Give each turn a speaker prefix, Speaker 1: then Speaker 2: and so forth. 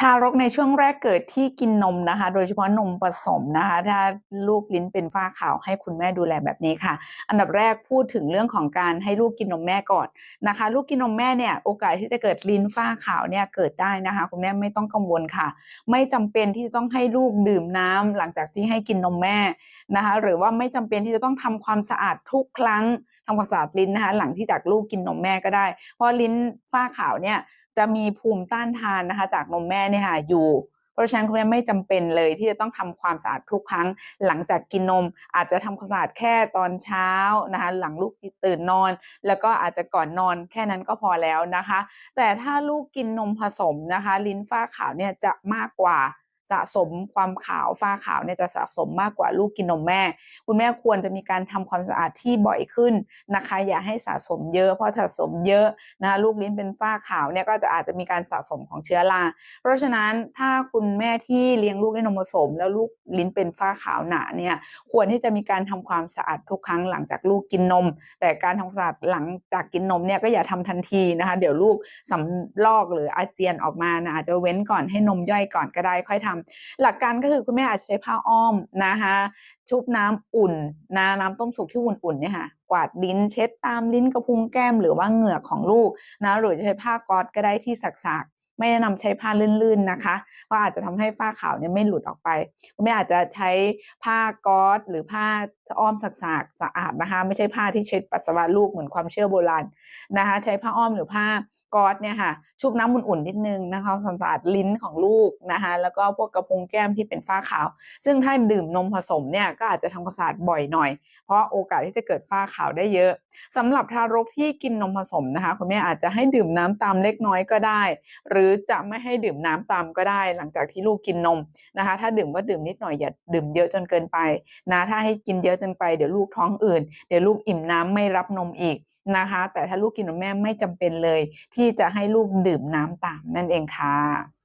Speaker 1: ทารกในช่วงแรกเกิดที่กินนมนะคะ โดยเฉพาะนมผสมนะคะ ถ้าลูกลิ้นเป็นฝ้าขาวให้คุณแม่ดูแลแบบนี้ค่ะ อันดับแรกพูดถึงเรื่องของการให้ลูกกินนมแม่ก่อนนะคะ ลูกกินนมแม่เนี่ยโอกาสที่จะเกิดลิ้นฝ้าขาวเนี่ยเกิดได้นะคะ คุณแม่ไม่ต้องกังวลค่ะ ไม่จำเป็นที่จะต้องให้ลูกดื่มน้ำหลังจากที่ให้กินนมแม่นะคะ หรือว่าไม่จำเป็นที่จะต้องทำความสะอาดทุกครั้งทำความสะอาดลิ้นนะคะ หลังที่จากลูกกินนมแม่ก็ได้ เพราะลิ้นฝ้าขาวเนี่ย จะมีภูมิต้านทานนะคะ จากนมแม่เนี่ยค่ะอยู่เพราะฉะนั้นคุณแม่ไม่จำเป็นเลยที่จะต้องทำความสะอาดทุกครั้ง หลังจากกินนม อาจจะทำความสะอาดแค่ตอนเช้านะคะหลังลูกตื่นนอน แล้วก็อาจจะก่อนนอนแค่นั้นก็พอแล้วนะคะ แต่ถ้าลูกกินนมผสมนะคะ ลิ้นฝ้าขาวเนี่ยจะมากกว่า สะสมความขาวฝ้าขาวเนี่ยจะสะสมมากกว่าลูกกินนมแม่ คุณแม่ควรจะมีการทำความสะอาดที่บ่อยขึ้นนะคะ อย่าให้สะสมเยอะ เพราะสะสมเยอะนะคะลูกลิ้นเป็นฝ้าขาวเนี่ยก็จะอาจจะมีการสะสมของเชื้อราเพราะฉะนั้นถ้าคุณแม่ที่เลี้ยงลูกด้วยนมผสม แล้วลูกลิ้นเป็นฝ้าขาวหนาเนี่ยควรที่จะมีการทำความสะอาดทุกครั้งหลังจากลูกกินนม แต่การทำความสะอาดหลังจากกินนมเนี่ยก็อย่าทำทันทีนะคะ เดี๋ยวลูกสำลอกหรืออาเจียนออกมานะอาจจะเว้นก่อนให้นมย่อยก่อนก็ได้ค่อยทำหลักการก็คือคุณแม่อาจจะใช้ผ้าอ้อมนะคะชุบน้ำอุ่นนะน้ำต้มสุกที่อุ่นๆเนี่ยค่ะกวาดลิ้นเช็ดตามลิ้นกระพุ้งแก้มหรือว่าเหงือกของลูกนะหรือจะใช้ผ้าก๊อตก็ได้ที่สักๆ ไม่แนะนำใช้ผ้าลื่นๆนะคะ เพราะอาจจะทำให้ฝ้าขาวเนี่ยไม่หลุดออกไปคุณแม่อาจจะใช้ผ้าก๊อซหรือผ้าอ้อมสักๆสะอาดนะคะ ไม่ใช่ผ้าที่เช็ดปัสสาวะลูกเหมือนความเชื่อโบราณนะคะ ใช้ผ้าอ้อมหรือผ้าก๊อซเนี่ยค่ะ ชุบน้ำอุ่นๆนิดนึงนะคะทำสะอาดลิ้นของลูกนะคะ แล้วก็พวกกระพุ้งแก้มที่เป็นฝ้าขาว ซึ่งถ้าดื่มนมผสมเนี่ยก็อาจจะทำความสะอาดบ่อยหน่อย เพราะโอกาสที่จะเกิดฝ้าขาวได้เยอะสำหรับทารกที่กินนมผสมนะคะคุณแม่อาจจะให้ดื่มน้ำตามเล็กน้อยก็ได้ หรือจะไม่ให้ดื่มน้ำตามก็ได้ หลังจากที่ลูกกินนมนะคะ ถ้าดื่มก็ดื่มนิดหน่อยอย่าดื่มเยอะจนเกินไปนะถ้าให้กินเยอะจนไปเดี๋ยวลูกท้องอืดเดี๋ยวลูกอิ่มน้ำไม่รับนมอีกนะคะ แต่ถ้าลูกกินนมแม่ไม่จำเป็นเลย ที่จะให้ลูกดื่มน้ำตามนั่นเองค่ะ